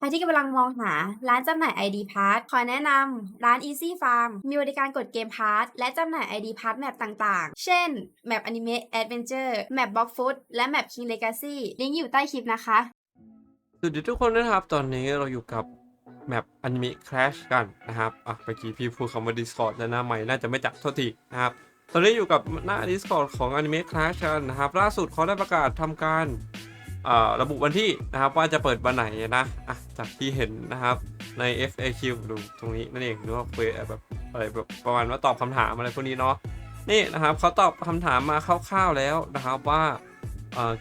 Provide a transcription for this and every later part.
ใครที่กำลังมองหาร้านจำหน่าย ID Pass ขอแนะนำร้าน Easy Farm มีบริการกดเกม Pass และจำหน่าย ID Pass แมปต่างๆ เช่น แมป Anime Adventure แมป Block Food และแมป King Legacy ลิงก์อยู่ใต้คลิปนะคะ สวัสดีทุกคนนะครับ ตอนนี้เราอยู่กับแมป Anime Clash กันนะครับ อะเมื่อกี้พี่พูดคำว่า Discord แล้วหน้าใหม่น่าจะไม่จับโทษทีนะครับ ตอนนี้อยู่กับหน้า Discord ของ Anime Clash กันนะครับ ล่าสุดเขาได้ประกาศทำการ ระบุวันที่นะครับว่าจะเปิดวันไหนนะอะจากที่เห็นนะครับใน FAQ ดูตรงนี้นั่นเองหรือว่าเปิดแบบอะไรแบบประมาณว่าตอบคำถามอะไรพวกนี้เนาะนี่นะครับเขาตอบคำถามมาคร่าวๆแล้วนะครับว่า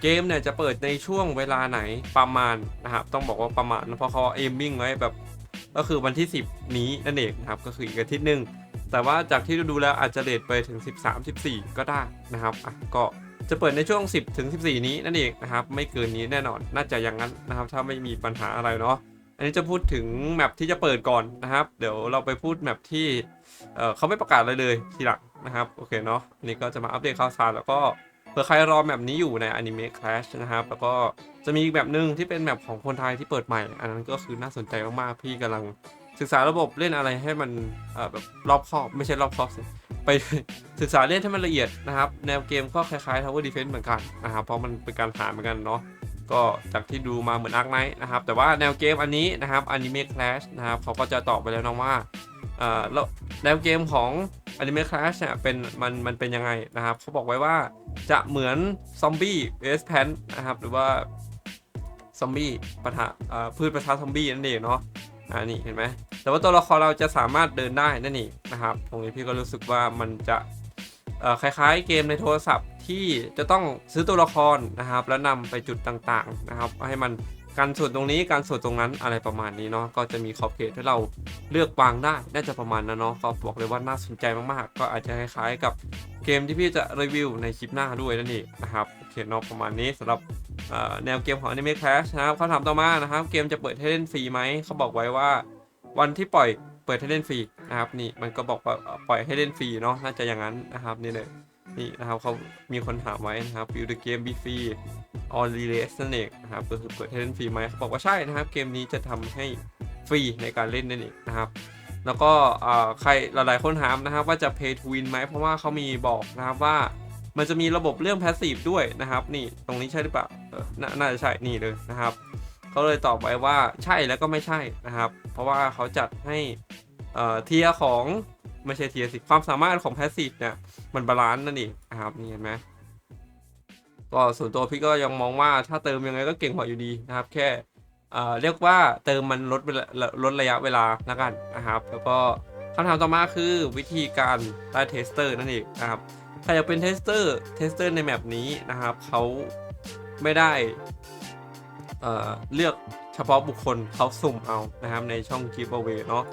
เกมเนี่ยจะเปิดในช่วงเวลาไหนประมาณนะครับต้องบอกว่าประมาณเพราะเขาเอมมิ่งไว้แบบก็คือวันที่ 10 นี้นั่นเองนะครับก็คืออีกอาทิตย์หนึ่งแต่ว่าจากที่ดูแล้วอาจจะเลทไปถึง 13 14 ก็ได้นะครับอะก็ จะเปิดในช่วง 10ถึง14 นี้นั่นเองนะครับไม่เกินนี้แน่นอนน่าจะอย่างนั้นนะครับ ถ้าไม่มีปัญหาอะไรเนาะอันนี้จะพูดถึงแมปที่จะเปิดก่อนนะครับ เดี๋ยวเราไปพูดแมปที่เเขาไม่ประกาศอะไรเลยทีหลังนะครับโอเคเนาะอันนี้ก็จะมาอัปเดตข่าวสารแล้วก็เผื่อใครรอแมปนี้อยู่ใน Anime Clash นะครับ แล้วก็จะมีอีกแบบหนึ่งที่เป็นแมปของคนไทยที่เปิดใหม่ อันนั้นก็คือน่าสนใจมากๆพี่กำลังศึกษาระบบเล่นอะไรให้มันแบบรอบคอบไม่ใช่รอบคอบสิ ไปศึกษาเล่นให้มันละเอียดนะครับ แนวเกมก็คล้ายๆ Tower Defense เหมือนกันนะครับเพราะมันเป็นการหาเหมือนกันเนาะก็จากที่ดูมาเหมือน Ark Knight นะครับ แต่ว่าแนวเกมอันนี้นะครับ Anime Clash นะครับเขาก็จะตอบไปแล้วนะว่าเอ่อแนวเกมของ Anime Clash เนี่ยเป็นมันมันเป็นยังไงนะครับเขาบอกไว้ว่าจะเหมือนซอมบี้เอสแพนนะครับหรือว่าซอมบี้ปะทะพืชปะทะซอมบี้นั่นเองเนาะอ่านี่เห็นไหม แต่ว่าตัวละครเราจะสามารถเดินได้นั่นเองนะครับ ตรงนี้พี่ก็รู้สึกว่ามันจะคล้ายๆเกมในโทรศัพท์ที่จะต้องซื้อตัวละครนะครับ แล้วนำไปจุดต่างๆนะครับ ให้มันการส่วนตรงนี้การส่วนตรงนั้นอะไรประมาณนี้เนาะก็จะมีขอบเขตให้เราเลือกวางได้น่าจะประมาณนั้นเนาะก็บอกเลยว่าน่าสนใจมากๆ ก็อาจจะคล้ายๆกับเกมที่พี่จะรีวิวในคลิปหน้าด้วยนั่นเองนะครับโอเคนาะประมาณนี้สำหรับแนวเกมของ Anime Clash นะครับคำถามต่อมานะครับ เกมจะเปิดให้เล่นฟรีไหมเขาบอกไว้ว่า วันที่ปล่อยเปิดให้เล่นฟรีนะครับนี่มันก็บอกว่าปล่อยให้เล่นฟรีเนาะน่าจะอย่างนั้นนะครับนี่เลยนี่นะครับเขามีคนถามไว้นะครับ Will the game be free on release นั่นเองนะครับก็คือเปิดให้เล่นฟรีไหมเขาบอกว่าใช่นะครับเกมนี้จะทำให้ฟรีในการเล่นนั่นเองนะครับแล้วก็ใครหลายๆคนถามนะครับว่าจะ pay to win ไหมเพราะว่าเขามีบอกนะครับว่ามันจะมีระบบเรื่อง passive ด้วยนะครับ นี่ตรงนี้ใช่หรือเปล่านาน่าจะใช่นี่เลยนะครับ เขาเลยตอบไว้ว่าใช่แล้วก็ไม่ใช่นะครับ เพราะว่าเขาจัดให้เอ่อเทียของไม่ใช่เทียสิความสามารถของแพสซีฟเนี่ยมันบาลานซ์นั่นเองนะครับนี่เห็นไหมก็ส่วนตัวพี่ก็ยังมองว่าถ้าเติมยังไงก็เก่งกว่าอยู่ดีนะครับ แค่เอ่อเรียกว่าเติมมันลดเวลาลดระยะเวลาแล้วกันนะครับ แล้วก็คำถามต่อมาคือวิธีการได้เทสเตอร์นั่นเองนะครับใครอยากเป็นเทสเตอร์เทสเตอร์ในแมปนี้นะครับเขาไม่ได้ เเลือกเฉพาะบุคคลเขาสุ่มเอานะครับในช่อง giveaway เนาะ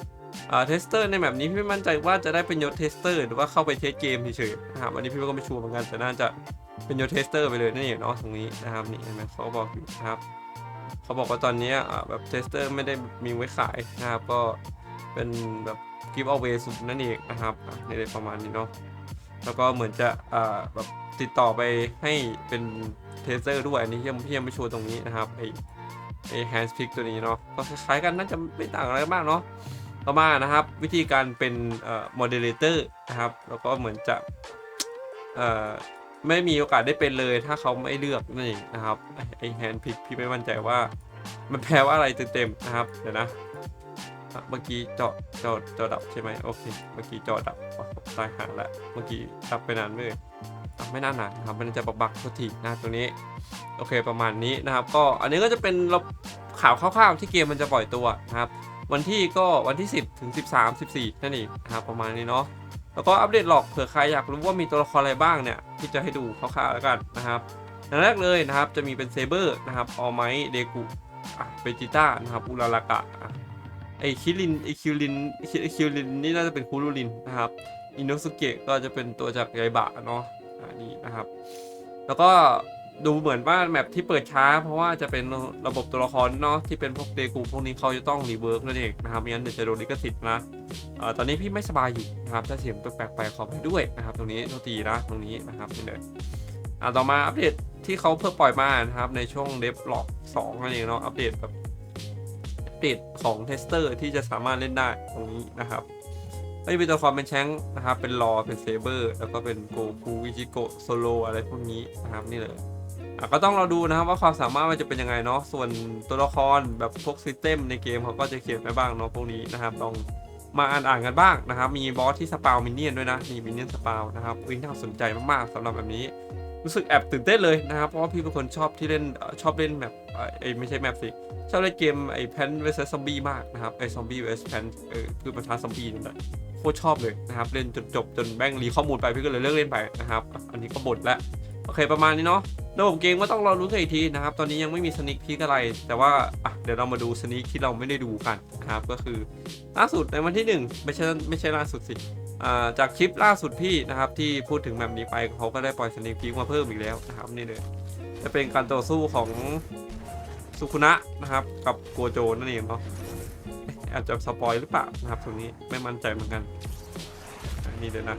เทสเตอร์ในแบบนี้พี่ไม่มั่นใจว่าจะได้เป็นยศเทสเตอร์หรือว่าเข้าไปเทสเกมเฉยๆนะครับอันนี้พี่ก็ไม่ชัวร์เหมือนกันแต่น่าจะเป็นยศเทสเตอร์ไปเลยนั่นเองเนาะตรงนี้นะครับนี่เห็นไหมเขาบอกอยู่นะครับเขาบอกว่าตอนนี้แบบเทสเตอร์ไม่ได้มีไว้ขายนะครับก็เป็นแบบ giveaway สุ่มนั่นเองนะครับในประมาณนี้เนาะแล้วก็เหมือนจะแบบติดต่อไปให้เป็น เทสเตอร์ด้วยอันนี้ยังพี่ยังไม่ชัวร์ตรงนี้นะครับไอไอแฮนด์พิกตัวนี้เนาะก็คล้ายๆกันน่าจะไม่ต่างอะไรมากเนาะต่อมานะครับวิธีการเป็นเอ่อโมเดเลเตอร์นะครับแล้วก็เหมือนจะเอ่อไม่มีโอกาสได้เป็นเลยถ้าเขาไม่เลือกนั่นะครับไอแฮนด์พิกพี่ไม่มั่นใจว่า มันแปลว่าอะไรเต็มๆนะครับเดี๋ยวนะเมื่อกี้จอจอจอดับใช่ไหมโอเค เมื่อกี้จอดับตายหาแล้วเมื่อกี้ดับไปนานเลย ไม่น่านนานนะครับ มันจะบักๆทุกทีนะตรงนี้ โอเคประมาณนี้นะครับ ก็อันนี้ก็จะเป็นเราข่าวคร่าวๆที่เกมมันจะปล่อยตัวนะครับ วันที่ก็วันที่ 10 ถึง 13 14 นั่นเองนะครับประมาณนี้เนาะ แล้วก็อัปเดตหลอกเผื่อใครอยากรู้ว่ามีตัวละครอะไรบ้างเนี่ยที่จะให้ดูคร่าวๆแล้วกันนะครับอย่างแรกเลยนะครับจะมีเป็นเซเบอร์นะครับออไมเดกุอะเบจิต้านะครับอุลารากะไอคิรินไอคิรินไอคิรินนี่น่าจะเป็นคูรุรินนะครับอินโนสุเกะก็จะเป็นตัวจากไยบะเนาะ นี้นะครับ แล้วก็ดูเหมือนว่าแมปที่เปิดช้า เพราะว่าจะเป็นระบบตัวละครเนาะที่เป็นพวกเดกูพวกนี้เขาจะต้องรีเวิร์กนั่นเองนะครับไม่งั้นเดี๋ยวจะโดนลิขสิทธิ์นะตอนนี้พี่ไม่สบายอยู่นะครับถ้าเสียงแปลกๆไปขอไปด้วยนะครับตรงนี้โทษทีนะตรงนี้นะครับนี่เลยอ่าต่อมาอัปเดตที่เขาเพิ่งปล่อยมานะครับในช่วงเดฟล็อก2นั่นเองเนาะอัปเดตแบบเดตของเทสเตอร์ที่จะสามารถเล่นได้ตรงนี้นะครับ ก็จะมีตัวละครเป็นแชงนะครับเป็นรอเป็นเซเบอร์แล้วก็เป็นโกคูวิจิโกโซโลอะไรพวกนี้นะครับนี่เลยก็ต้องเราดูนะครับว่าความสามารถมันจะเป็นยังไงเนาะส่วนตัวละครแบบพวกซิสเต็มในเกมเขาก็จะเขียนไว้บ้างเนาะพวกนี้นะครับลองมาอ่านอ่านกันบ้างนะครับ มีบอสที่สปาวมินเนี่ยนด้วยนะมีมินเนี่ยนสปาวนะครับวิ่งน่าสนใจมากๆสำหรับแบบนี้รู้สึกแอบตื่นเต้นเลยนะครับ เพราะว่าพี่เป็นคนชอบที่เล่นชอบเล่นแบบไอ้ไม่ใช่แมปสิ ชอบเล่นเกมไอ้แพนเวสซอมบี้มากนะครับไอ้ซอมบี้เวสแพนเออคือประธาซอมบี้นั่นแหละ คตรชอบเลยนะครับเล่นจนจบจนแบงรีข้อมูลไปพี่ก็เลยเลิกเล่นไปนะครับอันนี้ก็บ่นแล้วโอเคประมาณนี้เนาะระบบเกมก็ต้องรอรู้กันอีกทีนะครับตอนนี้ยังไม่มีสนิคพีกอะไร แต่ว่าอะเดี๋ยวเรามาดูสนิคที่เราไม่ได้ดูกันนะครับก็คือล่าสุดในวันที่หนึ่งไม่ใช่ไม่ใช่ล่าสุดสิจากคลิปล่าสุดพี่นะครับที่พูดถึงแบบนี้ไปเขาก็ได้ปล่อยสนิคพีกมาเพิ่มอีกแล้วนะครับนี่เลยจะเป็นการต่อสู้ของสุคุนะนะครับกับโกโจนั่นเองเนาะ อาจจะสปอยหรือเปล่านะครับตรงนี้ไม่มั่นใจเหมือนกันอันนี้เลยนะ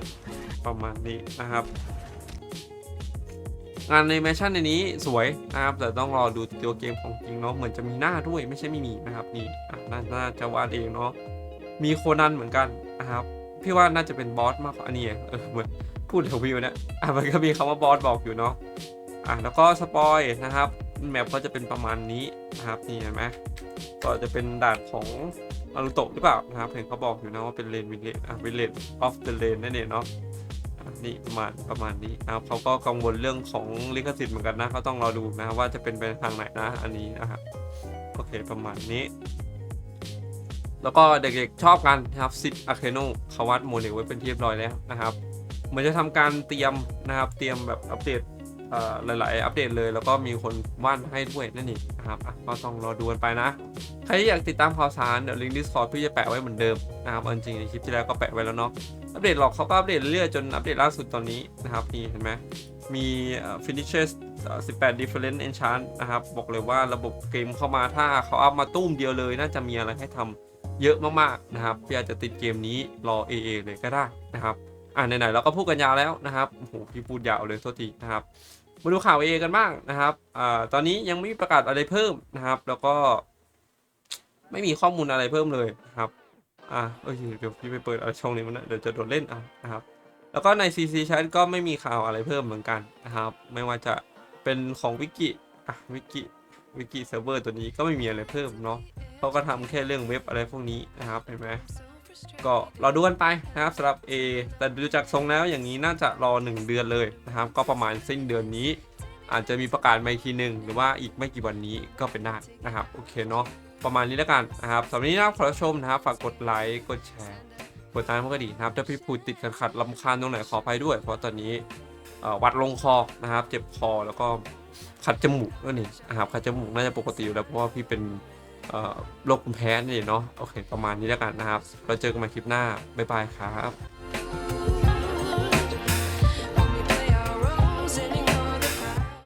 ประมาณนี้นะครับ งานในแมชชั่นในนี้สวยนะครับ แต่ต้องรอดูตัวเกมของจริงเนาะเหมือนจะมีหน้าด้วยไม่ใช่ไม่มีนะครับนี่น่าน่าจะวาดเองเนาะมีโคนันเหมือนกันนะครับพี่ว่าน่าจะเป็นบอสมากกว่าอันนี้เออเหมือนพูดถึงวิวเนี่ยอะมันก็มีคำว่าบอสบอกอยู่เนาะอะแล้วก็สปอยนะครับแมปก็จะเป็นประมาณนี้นะครับนี่เห็นไหมก็จะเป็นด่านของ นารูโตะหรือเปล่านะครับเห็นเขาบอกอยู่นะว่าเป็นเลนวิลเลนอะวิลเลนออฟเดอะเลนนั่นเองเนาะนี่ประมาณประมาณนี้นะครับเขาก็กังวลเรื่องของลิขสิทธิ์เหมือนกันนะเขาต้องรอดูนะว่าจะเป็นไปทางไหนนะอันนี้นะครับโอเคประมาณนี้ แล้วก็เด็กๆชอบกันนะครับซิดอะเคโนเขาวัดโมเดลไว้เป็นที่เรียบร้อยแล้วนะครับเหมือนจะทำการเตรียมนะครับเตรียมแบบอัปเดต หลาย ๆ อัปเดตเลย แล้วก็มีคนว่าดให้ด้วยนั่นเองนะครับอะก็ต้องรอดูกันไปนะ ใครที่อยากติดตามข่าวสารเดี๋ยวลิงก์ Discord พี่จะแปะไว้เหมือนเดิมนะครับเอาจริง ๆ ในคลิปที่แล้วก็แปะไว้แล้วเนาะ อัปเดตหรอกเขาก็อัปเดตเรื่อยๆจนอัปเดตล่าสุดตอนนี้นะครับนี่เห็นไหมมี finishes เอ่อ18 different enchant นะครับ บอกเลยว่าระบบเกมเข้ามาถ้าเขาเอามาตุ้มเดียวเลย น่าจะมีอะไรให้ทำเยอะมาก ๆ นะครับพี่อาจจะติดเกมนี้รอ AA เลยก็ได้นะครับ อ่าไหนๆเราก็พูดกันยาวแล้วนะครับโอ้โหพี่พูดยาวเลยโทษทีนะครับมาดูข่าว AA กันบ้างนะครับอ่าตอนนี้ยังไม่มีประกาศอะไรเพิ่มนะครับ แล้วก็ ไม่มีข้อมูลอะไรเพิ่มเลยนะครับอ่าเอ้ยเดี๋ยวพี่ไปเปิดอะไรช่องนี้มันนะเดี๋ยวจะโดนเล่นอะนะครับ แล้วก็ใน CC Chat ก็ไม่มีข่าวอะไรเพิ่มเหมือนกันนะครับ ไม่ว่าจะเป็นของวิกิอะวิกิวิกิเซิร์ฟเวอร์ตัวนี้ก็ไม่มีอะไรเพิ่มเนาะเขาก็ทำแค่เรื่องเว็บอะไรพวกนี้นะครับเห็นไหม ก็รอดูกันไปนะครับสำหรับ A แต่ดูจากทรงแล้วอย่างนี้น่าจะรอ 1 เดือนเลยนะครับ ก็ประมาณสิ้นเดือนนี้ อาจจะมีประกาศมาอีกทีหนึ่งหรือว่าอีกไม่กี่วันนี้ก็เป็นได้นะครับโอเคเนาะประมาณนี้แล้วกันนะครับสำหรับนี้นะครับขอรับชมนะครับฝากกดไลค์กดแชร์กดตามมันก็ดีนะครับถ้าพี่พูดติดขัดขัดลำคาญตรงไหนขออภัยด้วย เพราะตอนนี้วัดลงคอนะครับ เจ็บคอแล้วก็ขัดจมูกนั่นเองนะครับขัดจมูกน่าจะปกติอยู่แล้วเพราะว่าพี่เป็น โรคภูมิแพ้นี่นเองเนาะโอเค ประมาณนี้แล้วกันนะครับ เราเจอกันใหม่คลิปหน้า บ๊ายบายครับ